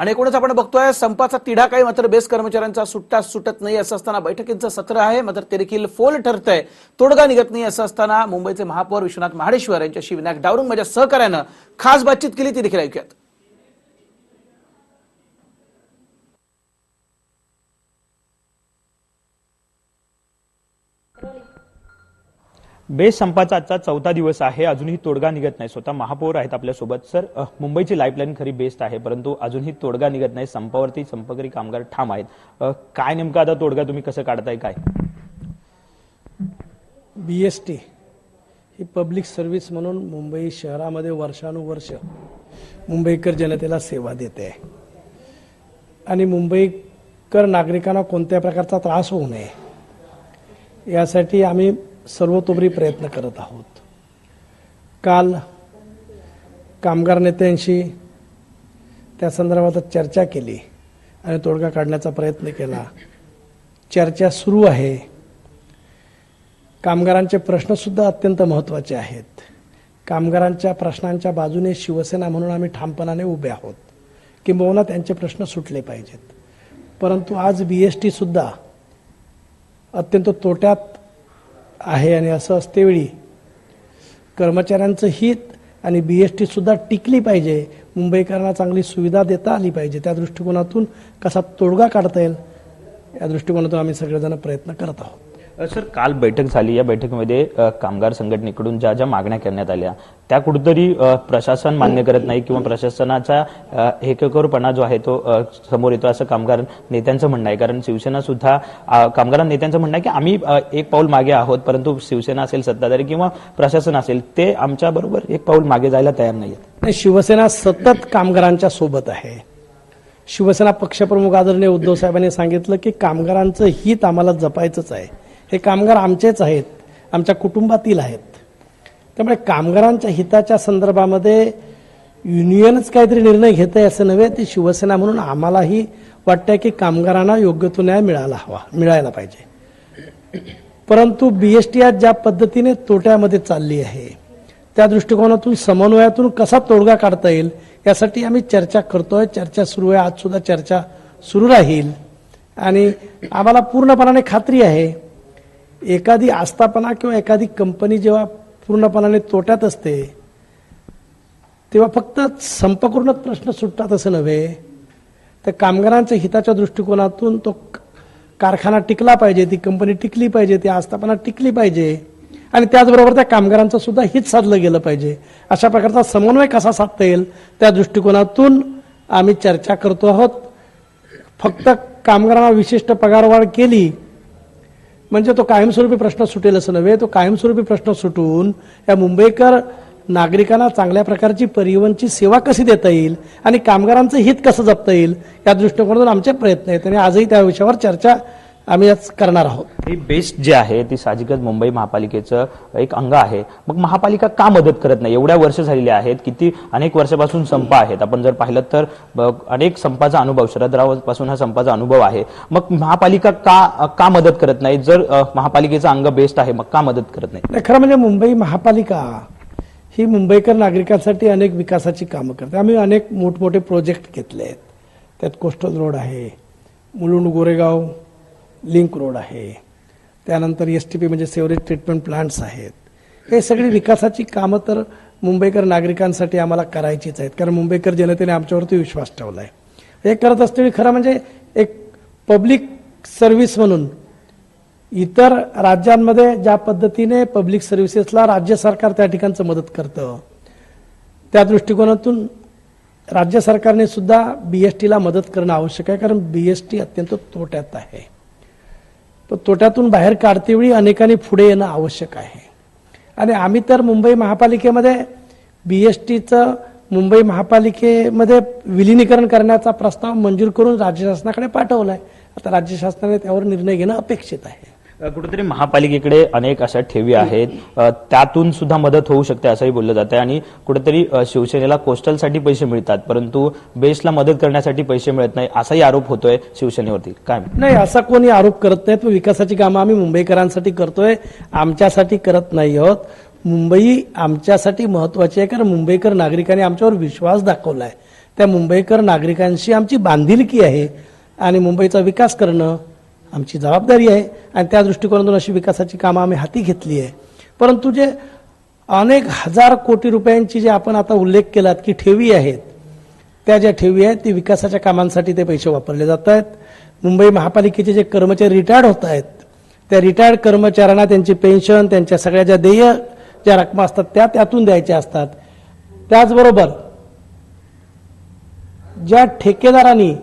आणि एकूणच आपण बघतोय संपाचा तिढा काही मात्र बेस कर्मचाऱ्यांचा सुट्टा सुटत नाही असं असताना बैठकींचं सत्र आहे. मात्र ते देखील फोल ठरतंय. तोडगा निघत नाही असं असताना मुंबईचे महापौर विश्वनाथ महाडेश्वर यांच्याशी विनायक डावरून माझ्या सहकार्यानं खास बातचीत केली ती देखील ऐकूयात. बेस संपाचा आजचा चौथा दिवस आहे. अजूनही तोडगा निघत नाही. स्वतः महापौर आहेत आपल्यासोबत. सर मुंबईची लाईफलाईन खरी बेस्ट आहे परंतु अजूनही तोडगा निघत नाही. संपावरती संपकरी कामगार ठाम आहेत. काय नेमका आता तोडगा तुम्ही कसं काढताय काय? बी एस टी ही पब्लिक सर्व्हिस म्हणून मुंबई शहरामध्ये वर्षानुवर्ष मुंबईकर जनतेला सेवा देते. आहे आणि मुंबईकर नागरिकांना कोणत्या प्रकारचा त्रास होऊ नये यासाठी आम्ही सर्वतोपरी प्रयत्न करत आहोत. काल कामगार नेत्यांशी त्या संदर्भात चर्चा केली आणि तोडगा काढण्याचा प्रयत्न केला. चर्चा सुरू आहे. कामगारांचे प्रश्नसुद्धा अत्यंत महत्त्वाचे आहेत. कामगारांच्या प्रश्नांच्या बाजूने शिवसेना म्हणून आम्ही ठामपणाने उभे आहोत. किंबहुना त्यांचे प्रश्न सुटले पाहिजेत. परंतु आज बी एस टी सुद्धा अत्यंत तोट्यात आहे आणि असं असतेवेळी कर्मचाऱ्यांचं हित आणि बी एस टीसुद्धा टिकली पाहिजे. मुंबईकरांना चांगली सुविधा देता आली पाहिजे. त्या दृष्टिकोनातून कसा तोडगा काढता येईल या दृष्टिकोनातून आम्ही सगळेजण प्रयत्न करत आहोत. सर काल बैठक झाली. या बैठकीमध्ये कामगार संघटनेकडून ज्या ज्या मागण्या करण्यात आल्या त्या कुठेतरी प्रशासन मान्य करत नाही किंवा प्रशासनाचा हेकेकोरपणा जो आहे तो समोर येतो असं कामगार नेत्यांचं म्हणणं आहे. कारण शिवसेना सुद्धा कामगार नेत्यांचं म्हणणं आहे की आम्ही एक पाऊल मागे आहोत परंतु शिवसेना असेल सत्ताधारी किंवा प्रशासन असेल ते आमच्या बरोबर एक पाऊल मागे जायला तयार नाही नाही शिवसेना सतत कामगारांच्या सोबत आहे. शिवसेना पक्षप्रमुख आदरणीय उद्धव साहेबांनी सांगितलं की कामगारांचं हित आम्हाला जपायचंच आहे. हे कामगार आमचेच आहेत आमच्या कुटुंबातील आहेत. त्यामुळे कामगारांच्या हिताच्या संदर्भामध्ये युनियनच काहीतरी निर्णय घेत आहे असं नव्हे ते शिवसेना म्हणून आम्हालाही वाटतंय की कामगारांना योग्य तो न्याय मिळाला हवा मिळायला पाहिजे. परंतु बी एस टी आज ज्या पद्धतीने तोट्यामध्ये चालली आहे त्या दृष्टिकोनातून समन्वयातून कसा तोडगा काढता येईल यासाठी आम्ही चर्चा करतोय. चर्चा सुरू आहे आज सुद्धा चर्चा सुरू राहील. आणि आम्हाला पूर्णपणाने खात्री आहे एखादी आस्थापना किंवा एखादी कंपनी जेव्हा पूर्णपणाने तोट्यात असते तेव्हा फक्त संप करूनच प्रश्न सुटतात असं नव्हे. तर कामगारांच्या हिताच्या दृष्टिकोनातून तो कारखाना टिकला पाहिजे ती कंपनी टिकली पाहिजे ती आस्थापना टिकली पाहिजे. आणि त्याचबरोबर त्या कामगारांचं सुद्धा हित साधलं गेलं पाहिजे. अशा प्रकारचा समन्वय कसा साधता येईल त्या दृष्टिकोनातून आम्ही चर्चा करतो आहोत. फक्त कामगारांना विशिष्ट पगारवाढ केली म्हणजे तो कायमस्वरूपी प्रश्न सुटेल असं नव्हे तो कायमस्वरूपी प्रश्न सुटून या मुंबईकर नागरिकांना चांगल्या प्रकारची परिवहनची सेवा कशी देता येईल आणि कामगारांचं हित कसं जपता येईल या दृष्टिकोनातून आमचे प्रयत्न आहेत आणि आजही त्या विषयावर चर्चा आम्ही आज करणार आहोत. ही बेस्ट जी आहे ती साहजिकच मुंबई महापालिकेचं एक अंग आहे. मग महापालिका का मदत करत नाही? एवढ्या वर्ष झालेली आहेत किती अनेक वर्षापासून संप आहेत. आपण जर पाहिलं तर ब- अनेक संपाचा अनुभव शरदरावपासून हा संपाचा अनुभव आहे. मग महापालिका का का मदत करत नाही? जर अ, महापालिकेचं अंग बेस्ट आहे मग का मदत करत नाही? नाही, खरं म्हणजे मुंबई महापालिका ही मुंबईकर नागरिकांसाठी अनेक विकासाची कामं करते. आम्ही अनेक मोठमोठे प्रोजेक्ट घेतले आहेत. त्यात कोस्टल रोड आहे मुलुंड गोरेगाव लिंक रोड आहे. त्यानंतर एस टी पी म्हणजे सेवरेज ट्रीटमेंट प्लांट्स आहेत. हे सगळी विकासाची कामं तर मुंबईकर नागरिकांसाठी आम्हाला करायचीच आहेत. कारण मुंबईकर जनतेने आमच्यावरती विश्वास ठेवला आहे हे करत असताना खरं म्हणजे एक पब्लिक सर्व्हिस म्हणून इतर राज्यांमध्ये ज्या पद्धतीने पब्लिक सर्व्हिसेसला राज्य सरकार त्या ठिकाणचं मदत करतं त्या दृष्टिकोनातून राज्य सरकारने सुद्धा बी एस टीला मदत करणं आवश्यक आहे. कारण बी एस टी अत्यंत तोट्यात आहे. तो तोट्यातून बाहेर काढतेवेळी अनेकांनी पुढे येणं आवश्यक आहे. आणि आम्ही तर मुंबई महापालिकेमध्ये बी एस टीचं मुंबई महापालिकेमध्ये विलिनीकरण करण्याचा प्रस्ताव मंजूर करून राज्य शासनाकडे पाठवला आहे आता राज्य शासनाने त्यावर निर्णय घेणं अपेक्षित आहे. कुठेतरी महापालिकेकडे अनेक अशा ठेवी आहेत. त्यातून सुद्धा मदत होऊ शकते असंही बोललं जातं आणि कुठेतरी शिवसेनेला कोस्टलसाठी पैसे मिळतात परंतु बेसला मदत करण्यासाठी पैसे मिळत नाही असाही आरोप होतोय शिवसेनेवरती. काय नाही असा कोणी आरोप करत नाहीत पण विकासाची कामं आम्ही मुंबईकरांसाठी करतोय. आमच्यासाठी करत नाही आहोत. मुंबई आमच्यासाठी महत्वाची आहे कारण मुंबईकर नागरिकांनी आमच्यावर विश्वास दाखवलाय. त्या मुंबईकर नागरिकांशी आमची बांधिलकी आहे. आणि मुंबईचा विकास करणं आमची जबाबदारी आहे आणि त्या दृष्टिकोनातून अशी विकासाची कामं आम्ही हाती घेतली आहे. परंतु जे अनेक हजार कोटी रुपयांची जे आपण आता उल्लेख केलात की ठेवी आहेत त्या ज्या ठेवी आहेत ती विकासाच्या कामांसाठी ते पैसे वापरले जात आहेत. मुंबई महापालिकेचे जे कर्मचारी रिटायर्ड होत आहेत त्या रिटायर्ड कर्मचाऱ्यांना त्यांची पेन्शन त्यांच्या सगळ्या ज्या देय ज्या रकमा असतात त्या त्यातून द्यायच्या असतात. त्याचबरोबर ज्या ठेकेदारांनी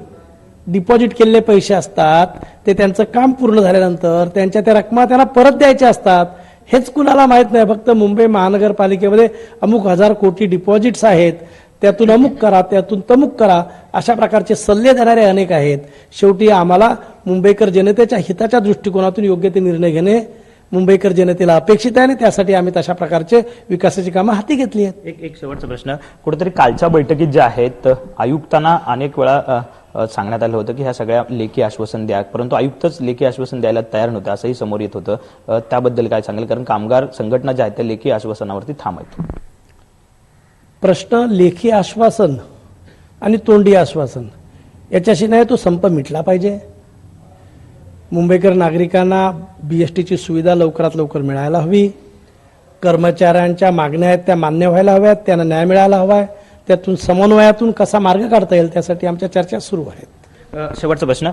डिपॉझिट केलेले पैसे असतात ते त्यांचं काम पूर्ण झाल्यानंतर त्यांच्या त्या रकमा त्यांना परत द्यायच्या असतात हेच कुणाला माहीत नाही. फक्त मुंबई महानगरपालिकेमध्ये अमुक हजार कोटी डिपॉझिट्स आहेत त्यातून अमुक करा त्यातून तमुक करा अशा प्रकारचे सल्ले देणारे अनेक आहेत. शेवटी आम्हाला मुंबईकर जनतेच्या हिताच्या दृष्टिकोनातून योग्य ते निर्णय घेणे मुंबईकर जनतेला अपेक्षित आहे आणि त्यासाठी आम्ही तशा प्रकारचे विकासाची कामं हाती घेतली आहेत. एक एक शेवटचा प्रश्न. कुठेतरी कालच्या बैठकीत ज्या आहेत आयुक्तांना अनेक वेळा सांगण्यात आलं होतं की ह्या सगळ्या लेखी आश्वासन द्या. परंतु आयुक्तच लेखी आश्वासन द्यायला तयार नव्हते असंही समोर येत होतं. त्याबद्दल काय सांगेल? कारण कामगार संघटना ज्या आहेत त्या लेखी आश्वासनावरती थांब आहेत. प्रश्न लेखी आश्वासन आणि तोंडी आश्वासन याच्याशी नाही तो संप मिटला पाहिजे. मुंबईकर नागरिकांना बी एस टीची सुविधा लवकरात लवकर मिळायला हवी. कर्मचाऱ्यांच्या मागण्या आहेत त्या मान्य व्हायला हव्यात त्यांना न्याय मिळायला हवा आहे त्यातून समन्वयातून कसा मार्ग काढता येईल त्यासाठी आमच्या चर्चा सुरू आहेत. शेवटचा प्रश्न.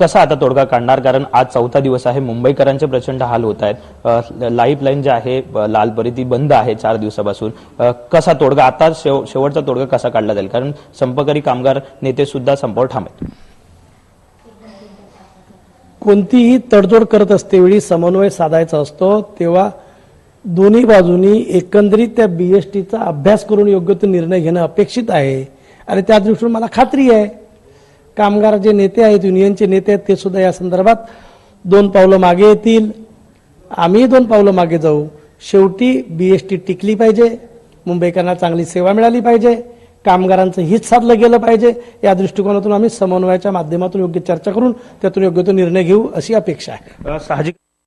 कसा आता तोडगा काढणार? कारण आज चौथा दिवस आहे मुंबईकरांचे प्रचंड हाल होत आहेत. लाईफ लाईन जी आहे अ, लालपरी ती बंद आहे चार दिवसापासून. कसा तोडगा आता शेव- शेवटचा तोडगा कसा काढला जाईल? कारण संपकरी कामगार नेते सुद्धा संपावर ठाम आहेत. कोणतीही तडजोड करत असते वेळी समन्वय साधायचा असतो तेव्हा दोन्ही बाजूनी एकंदरीत त्या बी एस टीचा अभ्यास करून योग्य तो निर्णय घेणं अपेक्षित आहे. आणि त्या दृष्टीने मला खात्री आहे. कामगार जे नेते आहेत युनियनचे नेते आहेत ते सुद्धा या संदर्भात दोन पावलं मागे येतील. आम्ही दोन पावलं मागे जाऊ. शेवटी बी एस टी टिकली पाहिजे. मुंबईकरांना चांगली सेवा मिळाली पाहिजे. कामगारांचं हित साधलं गेलं पाहिजे. या दृष्टिकोनातून आम्ही समन्वयाच्या माध्यमातून योग्य चर्चा करून त्यातून योग्य तो निर्णय घेऊ अशी अपेक्षा आहे. साहजिक